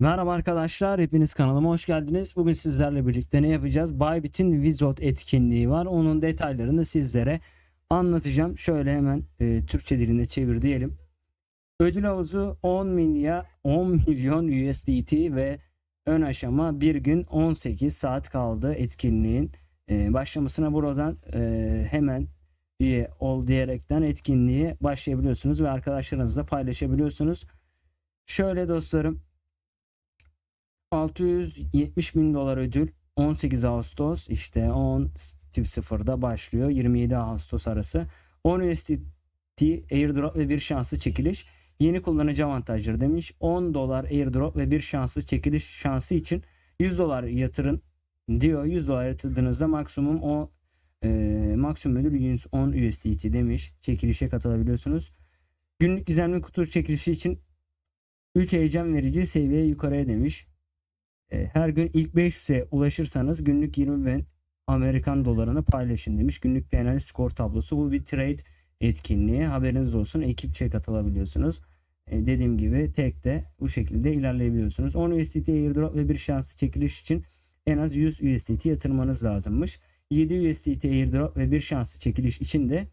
Merhaba arkadaşlar, hepiniz kanalıma hoş geldiniz. Bugün sizlerle birlikte ne yapacağız? Bybit'in Wizot etkinliği var. Onun detaylarını sizlere anlatacağım. Şöyle hemen e, Türkçe dilinde çevir diyelim. Ödül havuzu 10 milyar 10 milyon USDT ve ön aşama bir gün 18 saat kaldı etkinliğin e, başlamasına buradan e, hemen üye ol diyerekten etkinliğe başlayabiliyorsunuz ve arkadaşlarınızla paylaşabiliyorsunuz. Şöyle dostlarım 670 bin dolar ödül. 18 Ağustos işte 10 tip sıfırda başlıyor. 27 Ağustos arası. 10 USDT airdrop ve bir şanslı çekiliş. Yeni kullanıcı avantajları demiş. 10 dolar airdrop ve bir şanslı çekiliş şansı için 100 dolar yatırın diyor. 100 dolar yatırdığınızda maksimum o e, maksimum ödül 110 USDT demiş. Çekilişe katılabiliyorsunuz. Günlük gizemli kutu çekilişi için 3 heyecan verici seviye yukarıya demiş her gün ilk 500'e ulaşırsanız günlük 20 bin Amerikan dolarını paylaşın demiş. Günlük analiz skor tablosu. Bu bir trade etkinliği. Haberiniz olsun. Ekipçe katılabiliyorsunuz. E, dediğim gibi tek de bu şekilde ilerleyebiliyorsunuz. 10 USDT airdrop ve bir şanslı çekiliş için en az 100 USDT yatırmanız lazımmış. 7 USDT airdrop ve bir şanslı çekiliş için de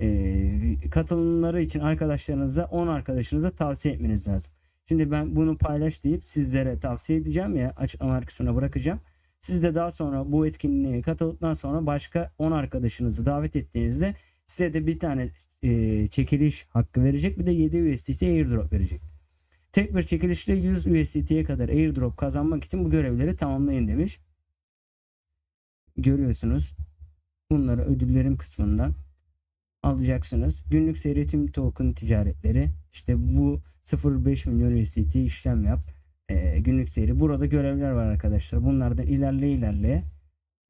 e, katılımları için arkadaşlarınıza 10 arkadaşınıza tavsiye etmeniz lazım. Şimdi ben bunu paylaş deyip sizlere tavsiye edeceğim ya açıklama kısmına bırakacağım. Siz de daha sonra bu etkinliğe katıldıktan sonra başka 10 arkadaşınızı davet ettiğinizde size de bir tane e, çekiliş hakkı verecek bir de 7 USDT airdrop verecek. Tek bir çekilişle 100 USDT'ye kadar airdrop kazanmak için bu görevleri tamamlayın demiş. Görüyorsunuz. Bunları ödüllerim kısmından alacaksınız. Günlük seri tüm token ticaretleri işte bu 0.5 milyon USDT işlem yap. Ee, günlük seri. Burada görevler var arkadaşlar. Bunlardan ilerleye ilerleye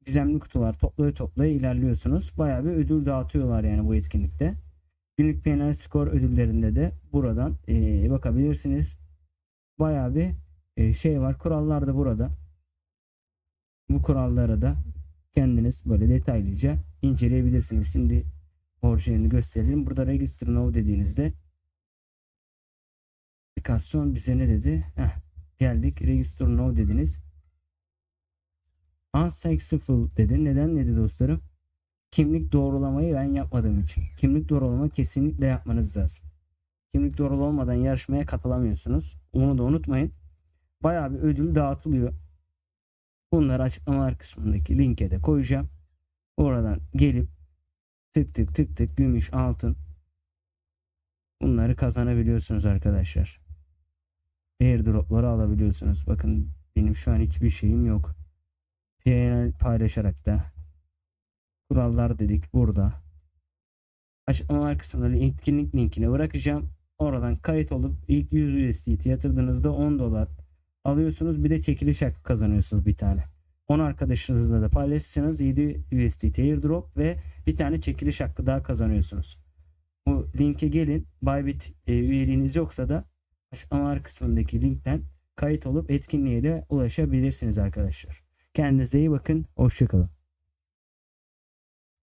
gizemli kutular toplaya toplaya ilerliyorsunuz. Bayağı bir ödül dağıtıyorlar yani bu etkinlikte. Günlük PNL skor ödüllerinde de buradan ee, bakabilirsiniz. Bayağı bir ee, şey var. Kurallar da burada. Bu kuralları da kendiniz böyle detaylıca inceleyebilirsiniz. Şimdi orijinalini gösterelim. Burada register now dediğinizde aplikasyon bize ne dedi? Heh, geldik. Register now dediniz. Unsuccessful dedi. Neden dedi dostlarım? Kimlik doğrulamayı ben yapmadığım için. Kimlik doğrulama kesinlikle yapmanız lazım. Kimlik doğrulu olmadan yarışmaya katılamıyorsunuz. Onu da unutmayın. Bayağı bir ödül dağıtılıyor. Bunları açıklamalar kısmındaki linke de koyacağım. Oradan gelip tık tık tık tık gümüş altın bunları kazanabiliyorsunuz arkadaşlar. Airdropları alabiliyorsunuz. Bakın benim şu an hiçbir şeyim yok. PNL paylaşarak da kurallar dedik burada. Açıklamalar kısmında etkinlik linkini bırakacağım. Oradan kayıt olup ilk 100 USDT yatırdığınızda 10 dolar alıyorsunuz. Bir de çekiliş hakkı kazanıyorsunuz bir tane. 10 arkadaşınızla da paylaşırsanız 7 USDT airdrop ve bir tane çekiliş hakkı daha kazanıyorsunuz. Bu linke gelin. Bybit e, üyeliğiniz yoksa da açıklamalar kısmındaki linkten kayıt olup etkinliğe de ulaşabilirsiniz arkadaşlar. Kendinize iyi bakın. Hoşçakalın.